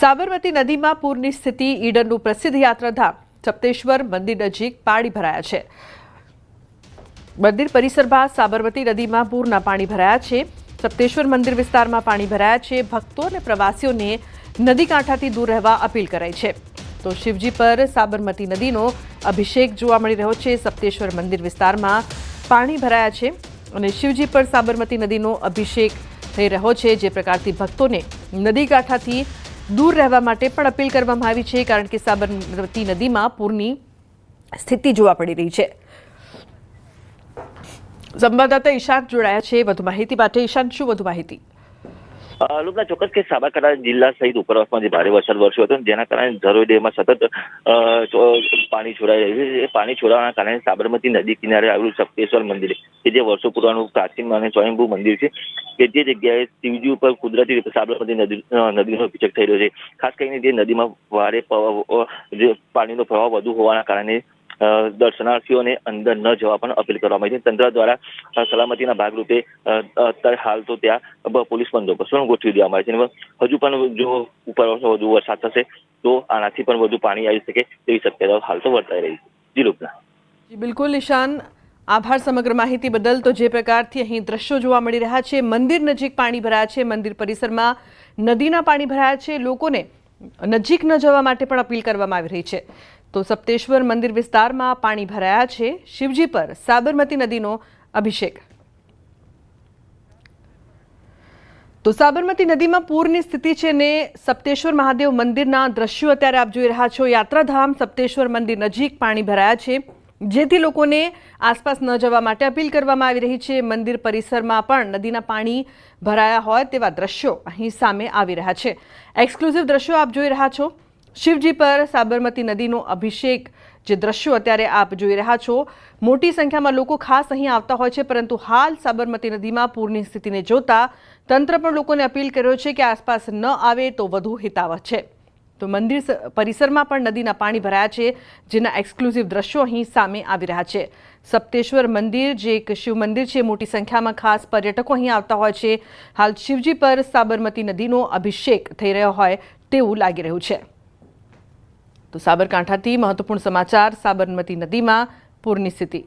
સાબરમતી નદીમાં પૂરની સ્થિતિ ઈડરનું પ્રસિદ્ધ યાત્રાધામ સપ્તેશ્વર મંદિર નજીક પાણી ભરાયા છે. મંદિર પરિસર બાદ સાબરમતી નદીમાં પૂરના પાણી ભરાયા છે. સપ્તેશ્વર મંદિર વિસ્તારમાં પાણી ભરાયા છે. ભક્તો અને પ્રવાસીઓને નદી કાંઠાથી દૂર રહેવા અપીલ કરાઈ છે. તો શિવજી પર સાબરમતી નદીનો અભિષેક જોવા મળી રહ્યો છે. સપ્તેશ્વર મંદિર વિસ્તારમાં પાણી ભરાયા છે અને શિવજી પર સાબરમતી નદીનો અભિષેક થઈ રહ્યો છે. જે પ્રકારથી ભક્તોને નદી કાંઠાથી દૂર રહેવા માટે પણ અપીલ કરવામાં આવી છે, કારણ કે સાબરમતી નદીમાં પૂરની સ્થિતિ જોવા પડી રહી છે. સંવાદદાતા ઈશાંત જોડાયા છે. વધુ માહિતી માટે ઈશાંત, શું વધુ માહિતી? લોકના ચોક્કસ કે સાબરકાંઠા જિલ્લા સહિત ઉપરવાસમાં જે ભારે વરસાદ વરસ્યો હતો જેના કારણે ધરોઈ ડેમમાં સતત પાણી છોડાઈ રહ્યું છે. પાણી છોડાવાના કારણે સાબરમતી નદી કિનારે આવેલું સપ્તેશ્વર મંદિર, કે જે વર્ષો પુરાણું પ્રાચીન અને સ્વયંભૂ મંદિર છે, કે જે જગ્યાએ શિવજી ઉપર કુદરતી રીતે સાબરમતી નદી નદીનો અભિષેક થઈ રહ્યો છે. ખાસ કરીને જે નદીમાં ભારે પાણીનો પ્રવાહ વધુ હોવાના કારણે દર્શનાર્થીઓને અંદર ન જવા પણ અપીલ કરવામાં આવી છે. તંત્ર દ્વારા સલામતીના ભાગરૂપે અત્યારે હાલ તો ત્યાં પોલીસ બંદોબસ્ત પણ ગોઠવી દેવામાં આવે છે. હજુ પણ જો ઉપર વધુ વરસાદ થશે, તો આનાથી પણ વધુ પાણી આવી શકે તેવી શક્યતાઓ હાલ તો વર્તાઈ રહી છે. જી, બિલકુલ, નિશાન. આભાર સમગ્ર માહિતી બદલ. તો જે પ્રકારથી અહીં દ્રશ્યો જોવા મળી રહ્યા છે, મંદિર નજીક પાણી ભરાયા છે, મંદિર પરિસરમાં નદીના પાણી ભરાયા છે. લોકોને નજીક ન જવા માટે પણ અપીલ કરવામાં આવી રહી છે. તો સપ્તેશ્વર મંદિર વિસ્તારમાં પાણી ભરાયા છે. શિવજી પર સાબરમતી નદીનો અભિષેક. તો સાબરમતી નદીમાં પૂરની સ્થિતિ છે ને સપ્તેશ્વર મહાદેવ મંદિરના દ્રશ્યો અત્યારે આપ જોઈ રહ્યા છો. યાત્રાધામ સપ્તેશ્વર મંદિર નજીક પાણી ભરાયા છે. જેથી લોકોને આસપાસ ન જવા માટે અપીલ કરવામાં આવી રહી છે. મંદિર પરિસરમાં પણ નદીના પાણી ભરાયા હોય તેવા દ્રશ્યો અહીં સામે આવી રહ્યા છે. એક્સક્લુઝિવ દ્રશ્યો આપ જોઈ રહ્યા છો. શિવજી પર સાબરમતી નદીનો અભિષેક, જે દ્રશ્યો અત્યારે આપ જોઈ રહ્યા છો, મોટી સંખ્યામાં લોકો ખાસ અહીં આવતા હોય છે, પરંતુ હાલ સાબરમતી નદીમાં પૂરની સ્થિતિને જોતા તંત્ર પણ લોકોને અપીલ કર્યો છે કે આસપાસ ન આવે તો વધુ હિતાવહ છે. તો મંદિર પરિસરમાં પણ નદીના પાણી ભરાયા છે, જેના એક્સક્લુઝિવ દ્રશ્યો અહીં સામે આવી રહ્યા છે. સપ્તેશ્વર મંદિર, જે એક શિવ મંદિર છે, મોટી સંખ્યામાં ખાસ પર્યટકો અહીં આવતા હોય છે. હાલ શિવજી પર સાબરમતી નદીનો અભિષેક થઈ રહ્યો હોય તેવું લાગી રહ્યું છે. તો સાબરકાંઠાથી મહત્વપૂર્ણ સમાચાર સાબરમતી નદીમાં પૂરની સ્થિતિ.